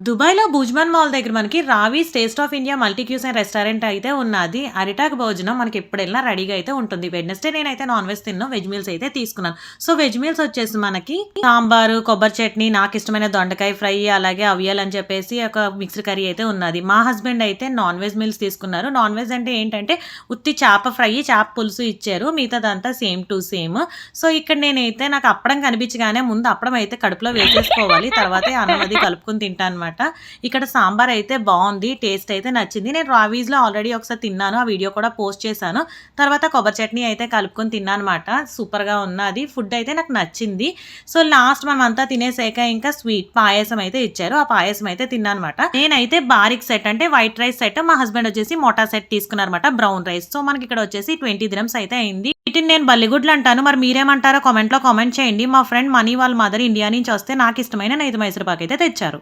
దుబాయ్‌లో భుజ్మన్ మాల్ దగ్గర మనకి Ravi taste of India multicuisine restaurant అయితే ఉన్నది. అరిటాక్ భోజనం మనకి ఎప్పుడైనా రెడీగా అయితే ఉంటుంది. వెడ్నెస్‌డే నేనైతే నాన్ వెజ్ తిన్నాను వెజ్ మీల్స్ అయితే తీసుకున్నాను. సో, వెజ్ మీల్స్ వచ్చేసి మనకి సాంబారు, కొబ్బరి చట్నీ, నాకు ఇష్టమైన దొండకాయ ఫ్రై, అలాగే అవియల్ అని చెప్పేసి ఒక మిక్స్డ్ కర్రీ అయితే ఉన్నది. మా హస్బెండ్ అయితే నాన్ వెజ్ మీల్స్ తీసుకున్నారు. నాన్ వెజ్ అంటే ఏంటంటే ఉత్తి చేప ఫ్రై, చేప పులుసు ఇచ్చారు. మిగతాదంతా సేమ్ టు సేమ్. సో, ఇక్కడ నేనైతే నాకు అప్పడం కనిపించగానే ముందు అప్పడం అయితే కడుపులో వేసేసుకోవాలి. తర్వాతే అన్నం అది కలుపుకొని అనమాట. ఇక్కడ సాంబార్ అయితే బాగుంది టేస్ట్ అయితే నచ్చింది. నేను రావీస్‌లో ఆల్రెడీ ఒకసారి తిన్నాను. ఆ వీడియో కూడా పోస్ట్ చేశాను. తర్వాత కొబ్బరి చట్నీ అయితే కలుపుకొని తిన్నాను అనమాట సూపర్‌గా ఉన్నది. ఫుడ్ అయితే నాకు నచ్చింది. సో, లాస్ట్ మనం అంతా తినేసాక ఇంకా స్వీట్ పాయసం అయితే ఇచ్చారు. ఆ పాయసం అయితే తిన్నానమాట. నేనైతే బారిక్ సెట్ అంటే వైట్ రైస్ సెట్, మా హస్బెండ్ వచ్చేసి మొటా సెట్ తీసుకున్నారన్నమాట. Brown rice. సో, మనకి ఇక్కడ వచ్చేసి 20 దిరమ్స్ అయితే అయింది. వీటిని నేను బల్లిగుడ్లు అంటాను. మరి మీరేమంటారో కామెంట్‌లో కామెంట్ చేయండి. మా ఫ్రెండ్ మనీ వాళ్ళ మదర్ ఇండియా నుంచి వస్తే నాకు ఇష్టమైన నెయ్యి మైసూర్ పాక్ అయితే తెచ్చారు.